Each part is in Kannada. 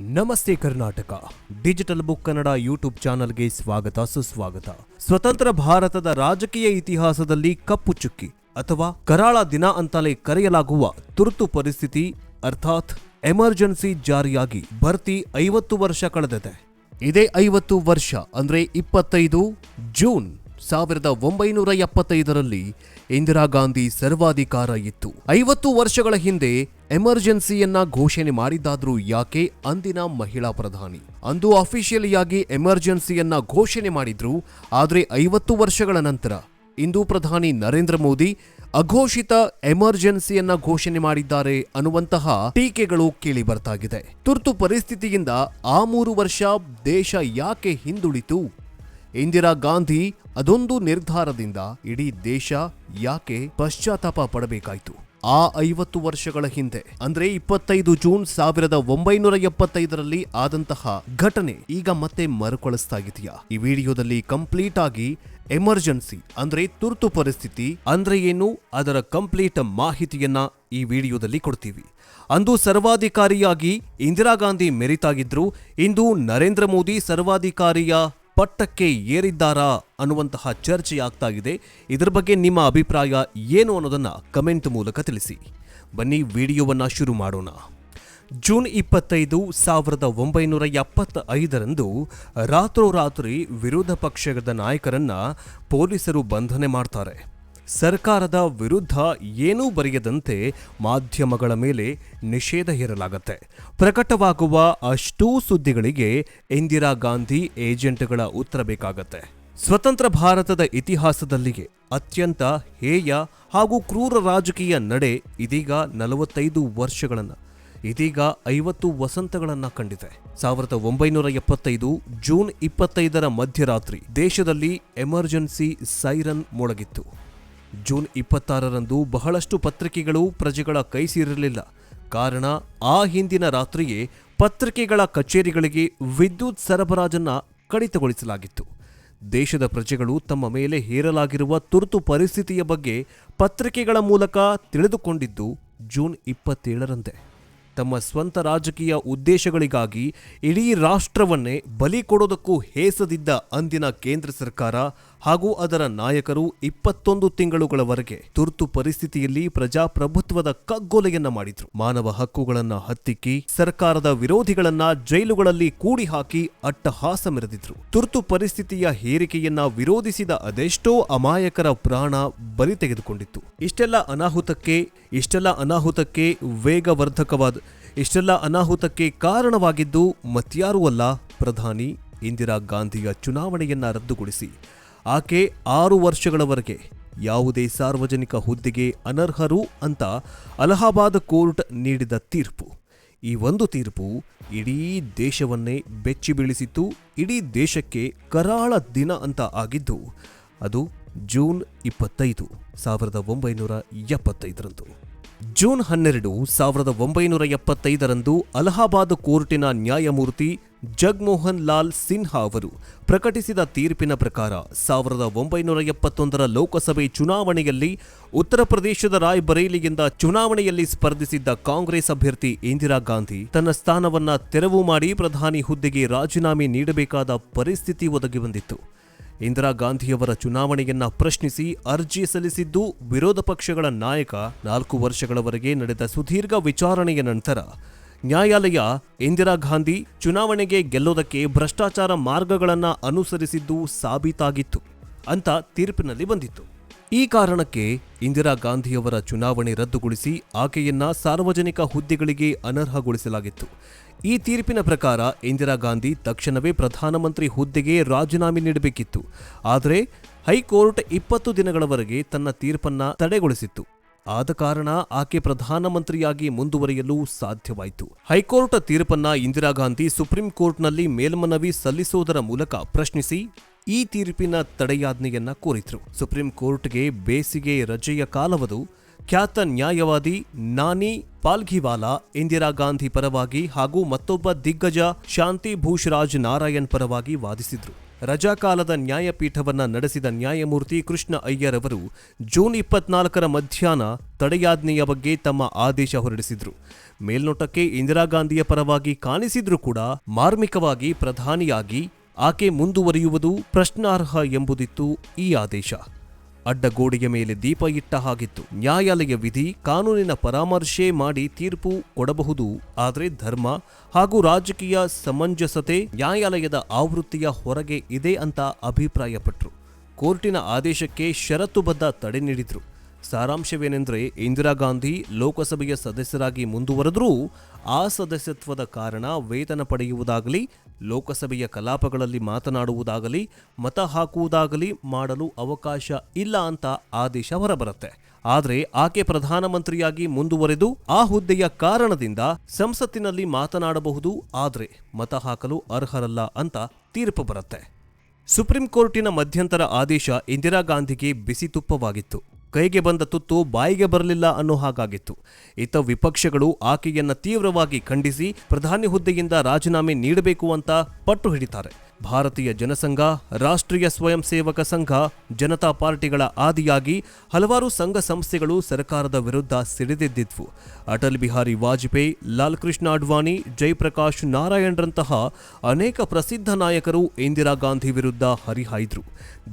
ನಮಸ್ತೆ Karnataka. Digital book Kannada YouTube ಚಾನಲ್ಗೆ ಸ್ವಾಗತ, ಸುಸ್ವಾಗತ. ಸ್ವತಂತ್ರ ಭಾರತದ ರಾಜಕೀಯ ಇತಿಹಾಸದಲ್ಲಿ ಕಪ್ಪು ಚುಕ್ಕಿ ಅಥವಾ ಕರಾಳ ದಿನ ಅಂತಲೇ ಕರೆಯಲಾಗುವ ತುರ್ತು ಪರಿಸ್ಥಿತಿ, ಅರ್ಥಾತ್ ಎಮರ್ಜೆನ್ಸಿ ಜಾರಿಯಾಗಿ ಭರ್ತಿ ಐವತ್ತು ವರ್ಷ ಕಳೆದಿದೆ. ಇದೇ ಐವತ್ತು ವರ್ಷ ಅಂದ್ರೆ ಇಪ್ಪತ್ತೈದು ಜೂನ್. ಸಾವಿರದ ಒಂಬೈನೂರ ಎಪ್ಪತ್ತೈದರಲ್ಲಿ ಇಂದಿರಾ ಗಾಂಧಿ ಸರ್ವಾಧಿಕಾರ ಇತ್ತು. ಐವತ್ತು ವರ್ಷಗಳ ಹಿಂದೆ ಎಮರ್ಜೆನ್ಸಿಯನ್ನ ಘೋಷಣೆ ಮಾಡಿದ್ದಾದ್ರೂ ಯಾಕೆ ಅಂದಿನ ಮಹಿಳಾ ಪ್ರಧಾನಿ? ಅಂದು ಅಫಿಷಿಯಲಿಯಾಗಿ ಎಮರ್ಜೆನ್ಸಿಯನ್ನ ಘೋಷಣೆ ಮಾಡಿದ್ರು, ಆದರೆ ಐವತ್ತು ವರ್ಷಗಳ ನಂತರ ಇಂದು ಪ್ರಧಾನಿ ನರೇಂದ್ರ ಮೋದಿ ಅಘೋಷಿತ ಎಮರ್ಜೆನ್ಸಿಯನ್ನ ಘೋಷಣೆ ಮಾಡಿದ್ದಾರೆ ಅನ್ನುವಂತಹ ಟೀಕೆಗಳು ಕೇಳಿ ಬರ್ತಾಗಿದೆ ತುರ್ತು ಪರಿಸ್ಥಿತಿಯಿಂದ ಆ ಮೂರು ವರ್ಷ ದೇಶ ಯಾಕೆ ಹಿಂದುಳಿತು? ಇಂದಿರಾ ಗಾಂಧಿ ಅದೊಂದು ನಿರ್ಧಾರದಿಂದ ಇಡೀ ದೇಶ ಯಾಕೆ ಪಶ್ಚಾತ್ತಾಪ ಪಡಬೇಕಾಯಿತು. ಆ ಐವತ್ತು ವರ್ಷಗಳ ಹಿಂದೆ, ಅಂದ್ರೆ ಇಪ್ಪತ್ತೈದು ಜೂನ್ ಸಾವಿರದ ಒಂಬೈನೂರ ಎಪ್ಪತ್ತೈದರಲ್ಲಿ ಆದಂತಹ ಘಟನೆ ಈಗ ಮತ್ತೆ ಮರುಕಳಿಸ್ತಾ ಇದೆಯಾ ಈ ವಿಡಿಯೋದಲ್ಲಿ ಕಂಪ್ಲೀಟ್ ಆಗಿ ಎಮರ್ಜೆನ್ಸಿ, ಅಂದ್ರೆ ತುರ್ತು ಪರಿಸ್ಥಿತಿ, ಅಂದ್ರೆ ಏನು? ಅದರ ಕಂಪ್ಲೀಟ್ ಮಾಹಿತಿಯನ್ನ ಈ ವಿಡಿಯೋದಲ್ಲಿ ಕೊಡ್ತೀವಿ. ಅಂದು ಸರ್ವಾಧಿಕಾರಿಯಾಗಿ ಇಂದಿರಾ ಗಾಂಧಿ ಮೆರಿತಾಗಿದ್ರು, ಇಂದು ನರೇಂದ್ರ ಮೋದಿ ಸರ್ವಾಧಿಕಾರಿಯ ಪಟ್ಟಕ್ಕೆ ಏರಿದ್ದಾರಾ ಅನ್ನುವಂತಹ ಚರ್ಚೆ ಆಗ್ತಾ ಇದೆ ಇದರ ಬಗ್ಗೆ ನಿಮ್ಮ ಅಭಿಪ್ರಾಯ ಏನು ಅನ್ನೋದನ್ನು ಕಮೆಂಟ್ ಮೂಲಕ ತಿಳಿಸಿ. ಬನ್ನಿ ವಿಡಿಯೋವನ್ನು ಶುರು ಮಾಡೋಣ. ಜೂನ್ ಇಪ್ಪತ್ತೈದು ಸಾವಿರದ ಒಂಬೈನೂರ ಎಪ್ಪತ್ತ ಐದರಂದು ರಾತ್ರೋರಾತ್ರಿ ವಿರೋಧ ಪಕ್ಷದ ನಾಯಕರನ್ನ ಪೊಲೀಸರು ಬಂಧನೆ ಮಾಡ್ತಾರೆ. ಸರ್ಕಾರದ ವಿರುದ್ಧ ಏನೂ ಬರೆಯದಂತೆ ಮಾಧ್ಯಮಗಳ ಮೇಲೆ ನಿಷೇಧ ಹೇರಲಾಗುತ್ತೆ. ಪ್ರಕಟವಾಗುವ ಅಷ್ಟೂ ಸುದ್ದಿಗಳಿಗೆ ಇಂದಿರಾ ಗಾಂಧಿ ಏಜೆಂಟ್ಗಳ ಉತ್ತರ ಬೇಕಾಗತ್ತೆ. ಸ್ವತಂತ್ರ ಭಾರತದ ಇತಿಹಾಸದಲ್ಲಿಯೇ ಅತ್ಯಂತ ಹೇಯ ಹಾಗೂ ಕ್ರೂರ ರಾಜಕೀಯ ನಡೆ ಇದೀಗ ನಲವತ್ತೈದು ವರ್ಷಗಳನ್ನು, ಇದೀಗ ಐವತ್ತು ವಸಂತಗಳನ್ನ ಕಂಡಿದೆ. ಸಾವಿರದ ಒಂಬೈನೂರ ಎಪ್ಪತ್ತೈದು ಜೂನ್ ಇಪ್ಪತ್ತೈದರ ಮಧ್ಯರಾತ್ರಿ ದೇಶದಲ್ಲಿ ಎಮರ್ಜೆನ್ಸಿ ಸೈರನ್ ಮೊಳಗಿತ್ತು. ಜೂನ್ ಇಪ್ಪತ್ತಾರರಂದು ಬಹಳಷ್ಟು ಪತ್ರಿಕೆಗಳು ಪ್ರಜೆಗಳ ಕೈ ಸೇರಿರಲಿಲ್ಲ. ಕಾರಣ, ಆ ಹಿಂದಿನ ರಾತ್ರಿಯೇ ಪತ್ರಿಕೆಗಳ ಕಚೇರಿಗಳಿಗೆ ವಿದ್ಯುತ್ ಸರಬರಾಜನ್ನು ಕಡಿತಗೊಳಿಸಲಾಗಿತ್ತು. ದೇಶದ ಪ್ರಜೆಗಳು ತಮ್ಮ ಮೇಲೆ ಹೇರಲಾಗಿರುವ ತುರ್ತು ಪರಿಸ್ಥಿತಿಯ ಬಗ್ಗೆ ಪತ್ರಿಕೆಗಳ ಮೂಲಕ ತಿಳಿದುಕೊಂಡಿದ್ದು ಜೂನ್ ಇಪ್ಪತ್ತೇಳರಂದೇ ತಮ್ಮ ಸ್ವಂತ ರಾಜಕೀಯ ಉದ್ದೇಶಗಳಿಗಾಗಿ ಇಡೀ ರಾಷ್ಟ್ರವನ್ನೇ ಬಲಿ ಕೊಡೋದಕ್ಕೂ ಹೇಸದಿದ್ದ ಅಂದಿನ ಕೇಂದ್ರ ಸರ್ಕಾರ ಹಾಗೂ ಅದರ ನಾಯಕರು ಇಪ್ಪತ್ತೊಂದು ತಿಂಗಳುಗಳವರೆಗೆ ತುರ್ತು ಪರಿಸ್ಥಿತಿಯಲ್ಲಿ ಪ್ರಜಾಪ್ರಭುತ್ವದ ಕಗ್ಗೊಲೆಯನ್ನ ಮಾಡಿದ್ರು. ಮಾನವ ಹಕ್ಕುಗಳನ್ನ ಹತ್ತಿಕ್ಕಿ, ಸರ್ಕಾರದ ವಿರೋಧಿಗಳನ್ನ ಜೈಲುಗಳಲ್ಲಿ ಕೂಡಿ ಹಾಕಿ ಅಟ್ಟಹಾಸ ಮೆರೆದಿದ್ರು ತುರ್ತು ಪರಿಸ್ಥಿತಿಯ ಹೇರಿಕೆಯನ್ನ ವಿರೋಧಿಸಿದ ಅದೆಷ್ಟೋ ಅಮಾಯಕರ ಪ್ರಾಣ ಬಲಿ ತೆಗೆದುಕೊಂಡಿತ್ತು. ಇಷ್ಟೆಲ್ಲ ಅನಾಹುತಕ್ಕೆ ಇಷ್ಟೆಲ್ಲ ಅನಾಹುತಕ್ಕೆ ವೇಗವರ್ಧಕವಾದ, ಇಷ್ಟೆಲ್ಲ ಅನಾಹುತಕ್ಕೆ ಕಾರಣವಾಗಿದ್ದು ಮತ್ಯಾರೂ ಅಲ್ಲ, ಪ್ರಧಾನಿ ಇಂದಿರಾ ಗಾಂಧಿಯ ಚುನಾವಣೆಯನ್ನ ರದ್ದುಗೊಳಿಸಿ ಆಕೆ ಆರು ವರ್ಷಗಳವರೆಗೆ ಯಾವುದೇ ಸಾರ್ವಜನಿಕ ಹುದ್ದೆಗೆ ಅನರ್ಹರು ಅಂತ ಅಲಹಾಬಾದ್ ಕೋರ್ಟ್ ನೀಡಿದ ತೀರ್ಪು. ಈ ಒಂದು ತೀರ್ಪು ಇಡೀ ದೇಶವನ್ನೇ ಬೆಚ್ಚಿ ಬೀಳಿಸಿತ್ತು, ಇಡೀ ದೇಶಕ್ಕೆ ಕರಾಳ ದಿನ ಅಂತ ಆಗಿದ್ದು, ಅದು ಜೂನ್ ಇಪ್ಪತ್ತೈದು, ಸಾವಿರದ ಒಂಬೈನೂರ ಎಪ್ಪತ್ತೈದರಂದು. ಜೂನ್ ಹನ್ನೆರಡು, ಸಾವಿರದ ಒಂಬೈನೂರ ಎಪ್ಪತ್ತೈದರಂದು ಅಲಹಾಬಾದ್ ಕೋರ್ಟಿನ ನ್ಯಾಯಮೂರ್ತಿ ಜಗ್ಮೋಹನ್ ಲಾಲ್ ಸಿನ್ಹಾ ಅವರು ಪ್ರಕಟಿಸಿದ ತೀರ್ಪಿನ ಪ್ರಕಾರ ಸಾವಿರದ ಒಂಬೈನೂರ ಎಪ್ಪತ್ತೊಂದರ ಲೋಕಸಭೆ ಚುನಾವಣೆಯಲ್ಲಿ ಉತ್ತರ ಪ್ರದೇಶದ ರಾಯ್ಬರೇಲಿಯಿಂದ ಚುನಾವಣೆಯಲ್ಲಿ ಸ್ಪರ್ಧಿಸಿದ್ದ ಕಾಂಗ್ರೆಸ್ ಅಭ್ಯರ್ಥಿ ಇಂದಿರಾ ಗಾಂಧಿ ತನ್ನ ಸ್ಥಾನವನ್ನ ತೆರವು ಮಾಡಿ ಪ್ರಧಾನಿ ಹುದ್ದೆಗೆ ರಾಜೀನಾಮೆ ನೀಡಬೇಕಾದ ಪರಿಸ್ಥಿತಿ ಒದಗಿ ಬಂದಿತ್ತು. ಇಂದಿರಾ ಗಾಂಧಿಯವರ ಚುನಾವಣೆಯನ್ನ ಪ್ರಶ್ನಿಸಿ ಅರ್ಜಿ ಸಲ್ಲಿಸಿದ್ದು ವಿರೋಧ ಪಕ್ಷಗಳ ನಾಯಕ ನಾಲ್ಕು ವರ್ಷಗಳವರೆಗೆ ನಡೆದ ಸುದೀರ್ಘ ವಿಚಾರಣೆಯ ನಂತರ ನ್ಯಾಯಾಲಯ ಇಂದಿರಾ ಗಾಂಧಿ ಚುನಾವಣೆಗೆ ಗೆಲ್ಲೋದಕ್ಕೆ ಭ್ರಷ್ಟಾಚಾರ ಮಾರ್ಗಗಳನ್ನು ಅನುಸರಿಸಿದ್ದು ಸಾಬೀತಾಗಿತ್ತು ಅಂತ ತೀರ್ಪಿನಲ್ಲಿ ಬಂದಿತ್ತು. ಈ ಕಾರಣಕ್ಕೆ ಇಂದಿರಾ ಗಾಂಧಿಯವರ ಚುನಾವಣೆ ರದ್ದುಗೊಳಿಸಿ ಆಕೆಯನ್ನ ಸಾರ್ವಜನಿಕ ಹುದ್ದೆಗಳಿಗೆ ಅನರ್ಹಗೊಳಿಸಲಾಗಿತ್ತು. ಈ ತೀರ್ಪಿನ ಪ್ರಕಾರ ಇಂದಿರಾ ಗಾಂಧಿ ತಕ್ಷಣವೇ ಪ್ರಧಾನಮಂತ್ರಿ ಹುದ್ದೆಗೆ ರಾಜೀನಾಮೆ ನೀಡಬೇಕಿತ್ತು. ಆದರೆ ಹೈಕೋರ್ಟ್ ಇಪ್ಪತ್ತು ದಿನಗಳವರೆಗೆ ತನ್ನ ತೀರ್ಪನ್ನ ತಡೆಗೊಳಿಸಿತ್ತು. ಆದ ಕಾರಣ ಆಕೆ ಪ್ರಧಾನಮಂತ್ರಿಯಾಗಿ ಮುಂದುವರಿಯಲು ಸಾಧ್ಯವಾಯಿತು. ಹೈಕೋರ್ಟ್ ತೀರ್ಪನ್ನ ಇಂದಿರಾ ಗಾಂಧಿ ಸುಪ್ರೀಂ ಕೋರ್ಟ್ನಲ್ಲಿ ಮೇಲ್ಮನವಿ ಸಲ್ಲಿಸುವುದರ ಮೂಲಕ ಪ್ರಶ್ನಿಸಿ ಈ ತೀರ್ಪಿನ ತಡೆಯಾಜ್ಞೆಯನ್ನ ಕೋರಿದ್ರು. ಸುಪ್ರೀಂ ಕೋರ್ಟ್ಗೆ ಬೇಸಿಗೆ ರಜೆಯ ಕಾಲವದು, ಖ್ಯಾತ ನ್ಯಾಯವಾದಿ ನಾನಿ ಪಾಲ್ಘಿವಾಲಾ ಇಂದಿರಾ ಗಾಂಧಿ ಪರವಾಗಿ ಹಾಗೂ ಮತ್ತೊಬ್ಬ ದಿಗ್ಗಜ ಶಾಂತಿ ಭೂಷರಾಜ್ ನಾರಾಯಣ್ ಪರವಾಗಿ ವಾದಿಸಿದ್ರು. ರಜಾಕಾಲದ ನ್ಯಾಯಪೀಠವನ್ನು ನಡೆಸಿದ ನ್ಯಾಯಮೂರ್ತಿ ಕೃಷ್ಣ ಅಯ್ಯರ್ ಅವರು ಜೂನ್ ಇಪ್ಪತ್ನಾಲ್ಕರ ಮಧ್ಯಾಹ್ನ ತಡೆಯಾಜ್ಞೆಯ ಬಗ್ಗೆ ತಮ್ಮ ಆದೇಶ ಹೊರಡಿಸಿದ್ರು. ಮೇಲ್ನೋಟಕ್ಕೆ ಇಂದಿರಾ ಗಾಂಧಿಯ ಪರವಾಗಿ ಕಾಣಿಸಿದ್ರೂ ಕೂಡ ಮಾರ್ಮಿಕವಾಗಿ ಪ್ರಧಾನಿಯಾಗಿ ಆಕೆ ಮುಂದುವರಿಯುವುದು ಪ್ರಶ್ನಾರ್ಹ ಎಂಬುದಿತ್ತು ಈ ಆದೇಶ. ಅಡ್ಡಗೋಡೆಯ ಮೇಲೆ ದೀಪ ಇಟ್ಟ ಹಾಗಿತ್ತು. ನ್ಯಾಯಾಲಯ ವಿಧಿ ಕಾನೂನಿನ ಪರಾಮರ್ಶೆ ಮಾಡಿ ತೀರ್ಪು ಕೊಡಬಹುದು. ಆದರೆ ಧರ್ಮ ಹಾಗೂ ರಾಜಕೀಯ ಸಮಂಜಸತೆ ನ್ಯಾಯಾಲಯದ ಆವೃತ್ತಿಯ ಹೊರಗೆ ಇದೆ ಅಂತ ಅಭಿಪ್ರಾಯಪಟ್ಟರು ಕೋರ್ಟಿನ ಆದೇಶಕ್ಕೆ ಷರತ್ತುಬದ್ಧ ತಡೆ ನೀಡಿದ್ರು. ಸಾರಾಂಶವೇನೆಂದರೆ ಇಂದಿರಾ ಗಾಂಧಿ ಲೋಕಸಭೆಯ ಸದಸ್ಯರಾಗಿ ಮುಂದುವರೆದರೂ ಆ ಸದಸ್ಯತ್ವದ ಕಾರಣ ವೇತನ ಪಡೆಯುವುದಾಗಲಿ, ಲೋಕಸಭೆಯ ಕಲಾಪಗಳಲ್ಲಿ ಮಾತನಾಡುವುದಾಗಲಿ, ಮತ ಹಾಕುವುದಾಗಲಿ ಮಾಡಲು ಅವಕಾಶ ಇಲ್ಲ ಅಂತ ಆದೇಶ ಹೊರಬರುತ್ತೆ. ಆದರೆ ಆಕೆ ಪ್ರಧಾನಮಂತ್ರಿಯಾಗಿ ಮುಂದುವರೆದು ಆ ಹುದ್ದೆಯ ಕಾರಣದಿಂದ ಸಂಸತ್ತಿನಲ್ಲಿ ಮಾತನಾಡಬಹುದು, ಆದರೆ ಮತ ಹಾಕಲು ಅರ್ಹರಲ್ಲ ಅಂತ ತೀರ್ಪು ಬರುತ್ತೆ. ಸುಪ್ರೀಂ ಕೋರ್ಟಿನ ಮಧ್ಯಂತರ ಆದೇಶ ಇಂದಿರಾ ಗಾಂಧಿಗೆ ಬಿಸಿ ತುಪ್ಪವಾಗಿತ್ತು. ಕೈಗೆ ಬಂದ ತುತ್ತು ಬಾಯಿಗೆ ಬರಲಿಲ್ಲ ಅನ್ನೋ ಹಾಗಾಗಿತ್ತು. ಇತ್ತ ವಿಪಕ್ಷಗಳು ಆಕೆಯನ್ನು ತೀವ್ರವಾಗಿ ಖಂಡಿಸಿ ಪ್ರಧಾನಿ ಹುದ್ದೆಯಿಂದ ರಾಜೀನಾಮೆ ನೀಡಬೇಕು ಅಂತ ಪಟ್ಟು ಹಿಡಿತಾರೆ. ಭಾರತೀಯ ಜನಸಂಘ, ರಾಷ್ಟ್ರೀಯ ಸ್ವಯಂ ಸೇವಕ ಸಂಘ, ಜನತಾ ಪಾರ್ಟಿಗಳ ಆದಿಯಾಗಿ ಹಲವಾರು ಸಂಘ ಸಂಸ್ಥೆಗಳು ಸರ್ಕಾರದ ವಿರುದ್ಧ ಸಿಡಿದೆದ್ದಿದ್ವು. ಅಟಲ್ ಬಿಹಾರಿ ವಾಜಪೇಯಿ ಲಾಲ್ ಕೃಷ್ಣ ಅಡ್ವಾಣಿ, ಜಯಪ್ರಕಾಶ್ ನಾರಾಯಣ್ರಂತಹ ಅನೇಕ ಪ್ರಸಿದ್ಧ ನಾಯಕರು ಇಂದಿರಾ ಗಾಂಧಿ ವಿರುದ್ಧ ಹರಿಹಾಯ್ದರು.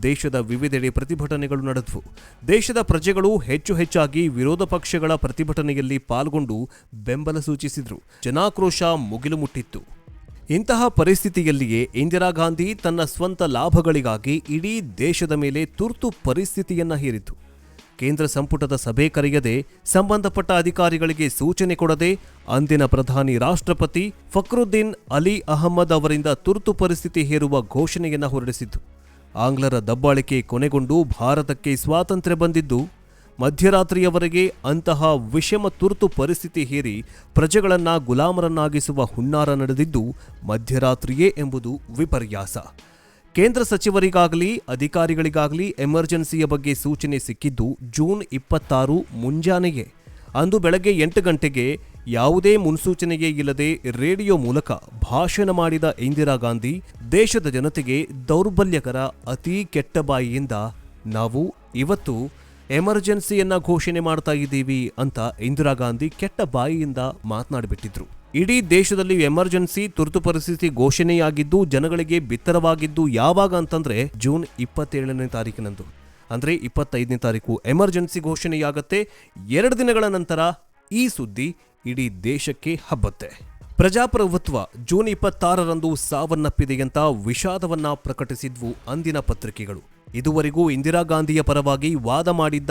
ದೇಶದ ವಿವಿಧೆಡೆ ಪ್ರತಿಭಟನೆಗಳು ನಡೆದವು. ದೇಶದ ಪ್ರಜೆಗಳು ಹೆಚ್ಚು ಹೆಚ್ಚಾಗಿ ವಿರೋಧ ಪಕ್ಷಗಳ ಪ್ರತಿಭಟನೆಯಲ್ಲಿ ಪಾಲ್ಗೊಂಡು ಬೆಂಬಲ ಸೂಚಿಸಿದ್ರು. ಜನಾಕ್ರೋಶ ಮುಗಿಲು ಮುಟ್ಟಿತ್ತು. ಇಂತಹ ಪರಿಸ್ಥಿತಿಯಲ್ಲಿಯೇ ಇಂದಿರಾ ಗಾಂಧಿ ತನ್ನ ಸ್ವಂತ ಲಾಭಗಳಿಗಾಗಿ ಇಡೀ ದೇಶದ ಮೇಲೆ ತುರ್ತು ಪರಿಸ್ಥಿತಿಯನ್ನ ಹೇರಿತು. ಕೇಂದ್ರ ಸಂಪುಟದ ಸಭೆ ಕರೆಯದೆ ಸಂಬಂಧಪಟ್ಟ ಅಧಿಕಾರಿಗಳಿಗೆ ಸೂಚನೆ ಕೊಡದೆ ಅಂದಿನ ಪ್ರಧಾನಿ ರಾಷ್ಟ್ರಪತಿ ಫಕ್ರುದ್ದೀನ್ ಅಲಿ ಅಹಮ್ಮದ್ ಅವರಿಂದ ತುರ್ತು ಪರಿಸ್ಥಿತಿ ಹೇರುವ ಘೋಷಣೆಯನ್ನ ಹೊರಡಿಸಿದ್ದು. ಆಂಗ್ಲರ ದಬ್ಬಾಳಿಕೆ ಕೊನೆಗೊಂಡು ಭಾರತಕ್ಕೆ ಸ್ವಾತಂತ್ರ್ಯ ಬಂದಿದ್ದು ಮಧ್ಯರಾತ್ರಿಯವರೆಗೆ ಅಂತಹ ವಿಷಮ ತುರ್ತು ಪರಿಸ್ಥಿತಿ ಹೇರಿ ಪ್ರಜೆಗಳನ್ನು ಗುಲಾಮರನ್ನಾಗಿಸುವ ಹುನ್ನಾರ ನಡೆದಿದ್ದು ಮಧ್ಯರಾತ್ರಿಯೇ ಎಂಬುದು ವಿಪರ್ಯಾಸ. ಕೇಂದ್ರ ಸಚಿವರಿಗಾಗಲಿ, ಅಧಿಕಾರಿಗಳಿಗಾಗಲಿ ಎಮರ್ಜೆನ್ಸಿಯ ಬಗ್ಗೆ ಸೂಚನೆ ಸಿಕ್ಕಿದ್ದು ಜೂನ್ ಇಪ್ಪತ್ತಾರು ಮುಂಜಾನೆಯೇ. ಅಂದು ಬೆಳಗ್ಗೆ ಎಂಟು ಗಂಟೆಗೆ ಯಾವುದೇ ಮುನ್ಸೂಚನೆಯೇ ಇಲ್ಲದೆ ರೇಡಿಯೋ ಮೂಲಕ ಭಾಷಣ ಮಾಡಿದ ಇಂದಿರಾ ಗಾಂಧಿ, ದೇಶದ ಜನತೆಗೆ ದೌರ್ಬಲ್ಯಕರ ಅತೀ ಕೆಟ್ಟ ಬಾಯಿಯಿಂದ ನಾವು ಇವತ್ತು ಎಮರ್ಜೆನ್ಸಿಯನ್ನ ಘೋಷಣೆ ಮಾಡ್ತಾ ಇದ್ದೀವಿ ಅಂತ ಇಂದಿರಾ ಗಾಂಧಿ ಕೆಟ್ಟ ಬಾಯಿಯಿಂದ ಮಾತನಾಡಿಬಿಟ್ಟಿದ್ರು. ಇಡೀ ದೇಶದಲ್ಲಿ ಎಮರ್ಜೆನ್ಸಿ ತುರ್ತು ಪರಿಸ್ಥಿತಿ ಘೋಷಣೆಯಾಗಿದ್ದು, ಜನಗಳಿಗೆ ಬಿತ್ತರವಾಗಿದ್ದು ಯಾವಾಗ ಅಂತಂದ್ರೆ ಜೂನ್ ಇಪ್ಪತ್ತೇಳನೇ ತಾರೀಕಿನಂದು ಅಂದ್ರೆ ಇಪ್ಪತ್ತೈದನೇ ತಾರೀಕು ಎಮರ್ಜೆನ್ಸಿ ಘೋಷಣೆಯಾಗತ್ತೆ. ಎರಡು ದಿನಗಳ ನಂತರ ಈ ಸುದ್ದಿ ಇಡೀ ದೇಶಕ್ಕೆ ಹಬ್ಬತ್ತೆ. ಪ್ರಜಾಪ್ರಭುತ್ವ ಜೂನ್ ಇಪ್ಪತ್ತಾರರಂದು ಸಾವನ್ನಪ್ಪಿದೆಯಂತ ವಿಷಾದವನ್ನ ಪ್ರಕಟಿಸಿದ್ವು ಅಂದಿನ ಪತ್ರಿಕೆಗಳು. ಇದುವರೆಗೂ ಇಂದಿರಾ ಗಾಂಧಿಯ ಪರವಾಗಿ ವಾದ ಮಾಡಿದ್ದ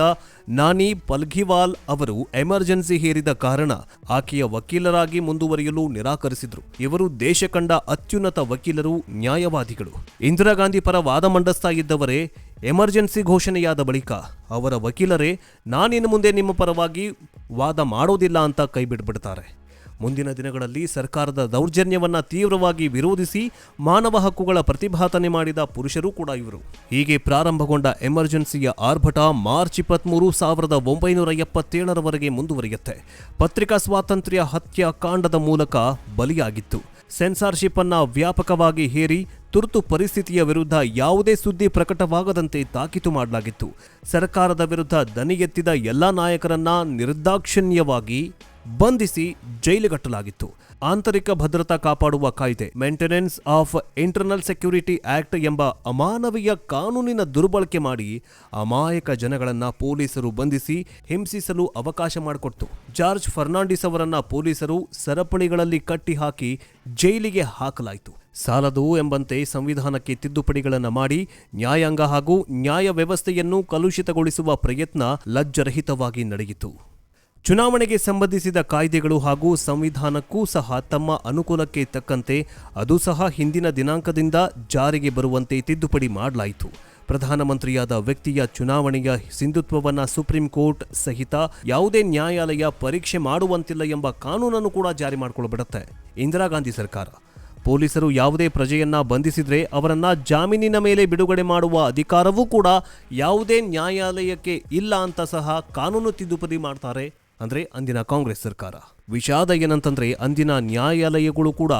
ನಾನಿ ಪಲ್ಘಿವಾಲ್ ಅವರು ಎಮರ್ಜೆನ್ಸಿ ಹೇರಿದ ಕಾರಣ ಆಕೆಯ ವಕೀಲರಾಗಿ ಮುಂದುವರಿಯಲು ನಿರಾಕರಿಸಿದ್ರು. ಇವರು ದೇಶ ಕಂಡ ಅತ್ಯುನ್ನತ ವಕೀಲರು, ನ್ಯಾಯವಾದಿಗಳು. ಇಂದಿರಾ ಗಾಂಧಿ ಪರ ವಾದ ಮಂಡಿಸ್ತಾ ಇದ್ದವರೇ ಎಮರ್ಜೆನ್ಸಿ ಘೋಷಣೆಯಾದ ಬಳಿಕ ಅವರ ವಕೀಲರೇ, ನಾನಿನ್ನು ಮುಂದೆ ನಿಮ್ಮ ಪರವಾಗಿ ವಾದ ಮಾಡೋದಿಲ್ಲ ಅಂತ ಕೈಬಿಡ್ಬಿಡ್ತಾರೆ ಮುಂದಿನ ದಿನಗಳಲ್ಲಿ ಸರ್ಕಾರದ ದೌರ್ಜನ್ಯವನ್ನು ತೀವ್ರವಾಗಿ ವಿರೋಧಿಸಿ ಮಾನವ ಹಕ್ಕುಗಳ ಪ್ರತಿಭಾತನೆ ಮಾಡಿದ ಪುರುಷರು ಕೂಡ ಇವರು. ಹೀಗೆ ಪ್ರಾರಂಭಗೊಂಡ ಎಮರ್ಜೆನ್ಸಿಯ ಆರ್ಭಟ ಮಾರ್ಚ್ ಇಪ್ಪತ್ತ್ಮೂರು ಸಾವಿರದ ಒಂಬೈನೂರ ಎಪ್ಪತ್ತೇಳರವರೆಗೆ ಮುಂದುವರಿಯುತ್ತೆ. ಪತ್ರಿಕಾ ಸ್ವಾತಂತ್ರ್ಯ ಹತ್ಯಾಕಾಂಡದ ಮೂಲಕ ಬಲಿಯಾಗಿತ್ತು. ಸೆನ್ಸಾರ್ಶಿಪ್ ಅನ್ನ ವ್ಯಾಪಕವಾಗಿ ಹೇರಿ ತುರ್ತು ಪರಿಸ್ಥಿತಿಯ ವಿರುದ್ಧ ಯಾವುದೇ ಸುದ್ದಿ ಪ್ರಕಟವಾಗದಂತೆ ತಾಕೀತು ಮಾಡಲಾಗಿತ್ತು. ಸರ್ಕಾರದ ವಿರುದ್ಧ ದನಿ ಎತ್ತಿದ ಎಲ್ಲಾ ನಾಯಕರನ್ನ ನಿರ್ದಾಕ್ಷಿಣ್ಯವಾಗಿ ಬಂಧಿಸಿ ಜೈಲಿಗಟ್ಟಲಾಗಿತ್ತು. ಆಂತರಿಕ ಭದ್ರತಾ ಕಾಪಾಡುವ ಕಾಯ್ದೆ maintenance of internal security act ಎಂಬ ಅಮಾನವೀಯ ಕಾನೂನಿನ ದುರ್ಬಳಕೆ ಮಾಡಿ ಅಮಾಯಕ ಜನಗಳನ್ನ ಪೊಲೀಸರು ಬಂಧಿಸಿ ಹಿಂಸಿಸಲು ಅವಕಾಶ ಮಾಡಿಕೊಡ್ತು. ಜಾರ್ಜ್ ಫರ್ನಾಂಡಿಸ್ ಅವರನ್ನ ಪೊಲೀಸರು ಸರಪಳಿಗಳಲ್ಲಿ ಕಟ್ಟಿ ಹಾಕಿ ಜೈಲಿಗೆ ಹಾಕಲಾಯಿತು. ಸಾಲದು ಎಂಬಂತೆ ಸಂವಿಧಾನಕ್ಕೆ ತಿದ್ದುಪಡಿಗಳನ್ನು ಮಾಡಿ ನ್ಯಾಯಾಂಗ ಹಾಗೂ ನ್ಯಾಯ ವ್ಯವಸ್ಥೆಯನ್ನು ಕಲುಷಿತಗೊಳಿಸುವ ಪ್ರಯತ್ನ ಲಜ್ಜರಹಿತವಾಗಿ ನಡೆಯಿತು. ಚುನಾವಣೆಗೆ ಸಂಬಂಧಿಸಿದ ಕಾಯ್ದೆಗಳು ಹಾಗೂ ಸಂವಿಧಾನಕ್ಕೂ ಸಹ ತಮ್ಮ ಅನುಕೂಲಕ್ಕೆ ತಕ್ಕಂತೆ ಅದು ಸಹ ಹಿಂದಿನ ದಿನಾಂಕದಿಂದ ಜಾರಿಗೆ ಬರುವಂತೆ ತಿದ್ದುಪಡಿ ಮಾಡಲಾಯಿತು. ಪ್ರಧಾನಮಂತ್ರಿಯಾದ ವ್ಯಕ್ತಿಯ ಚುನಾವಣೆಯ ಸಿಂಧುತ್ವವನ್ನು ಸುಪ್ರೀಂ ಕೋರ್ಟ್ ಸಹಿತ ಯಾವುದೇ ನ್ಯಾಯಾಲಯ ಪರೀಕ್ಷೆ ಮಾಡುವಂತಿಲ್ಲ ಎಂಬ ಕಾನೂನನ್ನು ಕೂಡ ಜಾರಿ ಮಾಡಿಕೊಳ್ಳಬಿಡುತ್ತೆ ಇಂದಿರಾ ಗಾಂಧಿ ಸರ್ಕಾರ. ಪೊಲೀಸರು ಯಾವುದೇ ಪ್ರಜೆಯನ್ನ ಬಂಧಿಸಿದರೆ ಅವರನ್ನ ಜಾಮೀನಿನ ಮೇಲೆ ಬಿಡುಗಡೆ ಮಾಡುವ ಅಧಿಕಾರವೂ ಕೂಡ ಯಾವುದೇ ನ್ಯಾಯಾಲಯಕ್ಕೆ ಇಲ್ಲ ಅಂತ ಸಹ ಕಾನೂನು ತಿದ್ದುಪಡಿ ಮಾಡ್ತಾರೆ. ಅಂದ್ರೆ ಅಂದಿನ ಕಾಂಗ್ರೆಸ್ ಸರ್ಕಾರ. ವಿಷಾದ ಏನಂತಂದರೆ ಅಂದಿನ ನ್ಯಾಯಾಲಯಗಳು ಕೂಡ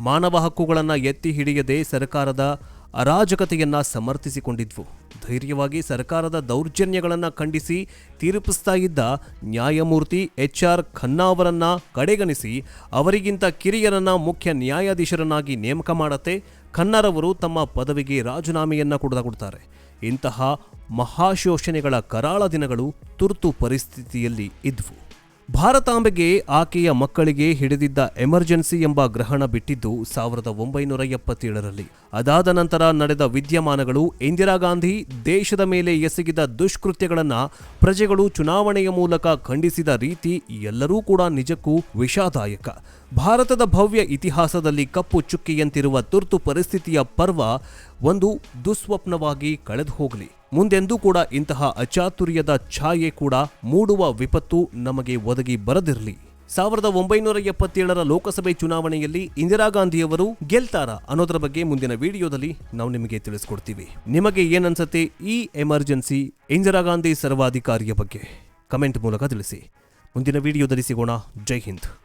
ಮಾನವ ಹಕ್ಕುಗಳನ್ನು ಎತ್ತಿ ಹಿಡಿಯದೆ ಸರ್ಕಾರದ ಅರಾಜಕತೆಯನ್ನು ಸಮರ್ಥಿಸಿಕೊಂಡಿದ್ವು. ಧೈರ್ಯವಾಗಿ ಸರ್ಕಾರದ ದೌರ್ಜನ್ಯಗಳನ್ನು ಖಂಡಿಸಿ ತೀರ್ಪಿಸ್ತಾ ಇದ್ದ ನ್ಯಾಯಮೂರ್ತಿ ಎಚ್ ಆರ್ ಖನ್ನಾ ಅವರನ್ನು ಕಡೆಗಣಿಸಿ ಅವರಿಗಿಂತ ಕಿರಿಯರನ್ನು ಮುಖ್ಯ ನ್ಯಾಯಾಧೀಶರನ್ನಾಗಿ ನೇಮಕ ಮಾಡತ್ತೆ. ಖನ್ನಾರವರು ತಮ್ಮ ಪದವಿಗೆ ರಾಜೀನಾಮೆಯನ್ನು ಕೊಡದ ಕೊಡ್ತಾರೆ. ಇಂತಹ ಮಹಾಶೋಷಣೆಗಳ ಕರಾಳ ದಿನಗಳು ತುರ್ತು ಪರಿಸ್ಥಿತಿಯಲ್ಲಿ ಇದ್ವು. ಭಾರತಾಂಬೆಗೆ ಆಕೆಯ ಮಕ್ಕಳಿಗೆ ಹಿಡಿದಿದ್ದ ಎಮರ್ಜೆನ್ಸಿ ಎಂಬ ಗ್ರಹಣ ಬಿಟ್ಟಿದ್ದು ಸಾವಿರದ ಒಂಬೈನೂರ ಎಪ್ಪತ್ತೇಳರಲ್ಲಿ. ಅದಾದ ನಂತರ ನಡೆದ ವಿದ್ಯಮಾನಗಳು ಇಂದಿರಾ ಗಾಂಧಿ ದೇಶದ ಮೇಲೆ ಎಸಗಿದ ದುಷ್ಕೃತ್ಯಗಳನ್ನು ಪ್ರಜೆಗಳು ಚುನಾವಣೆಯ ಮೂಲಕ ಖಂಡಿಸಿದ ರೀತಿ ಎಲ್ಲರೂ ಕೂಡ ನಿಜಕ್ಕೂ ವಿಷಾದಾಯಕ. ಭಾರತದ ಭವ್ಯ ಇತಿಹಾಸದಲ್ಲಿ ಕಪ್ಪು ಚುಕ್ಕಿಯಂತಿರುವ ತುರ್ತು ಪರಿಸ್ಥಿತಿಯ ಪರ್ವ ಒಂದು ದುಸ್ವಪ್ನವಾಗಿ ಕಳೆದು ಹೋಗಲಿ ಮುಂದೆಂದೂ ಕೂಡ ಇಂತಹ ಅಚಾತುರ್ಯದ ಛಾಯೆ ಕೂಡ ಮೂಡುವ ವಿಪತ್ತು ನಮಗೆ ಒದಗಿ ಬರದಿರಲಿ. ಸಾವಿರದ ಒಂಬೈನೂರ ಎಪ್ಪತ್ತೇಳರ ಲೋಕಸಭೆ ಚುನಾವಣೆಯಲ್ಲಿ ಇಂದಿರಾ ಗಾಂಧಿಯವರು ಗೆಲ್ತಾರ ಅನ್ನೋದರ ಬಗ್ಗೆ ಮುಂದಿನ ವಿಡಿಯೋದಲ್ಲಿ ನಾವು ನಿಮಗೆ ತಿಳಿಸ್ಕೊಡ್ತೀವಿ. ನಿಮಗೆ ಏನನ್ಸತ್ತೆ ಈ ಎಮರ್ಜೆನ್ಸಿ ಇಂದಿರಾ ಗಾಂಧಿ ಸರ್ವಾಧಿಕಾರಿಯ ಬಗ್ಗೆ? ಕಮೆಂಟ್ ಮೂಲಕ ತಿಳಿಸಿ. ಮುಂದಿನ ವಿಡಿಯೋದಲ್ಲಿ ಸಿಗೋಣ. ಜೈ ಹಿಂದ್.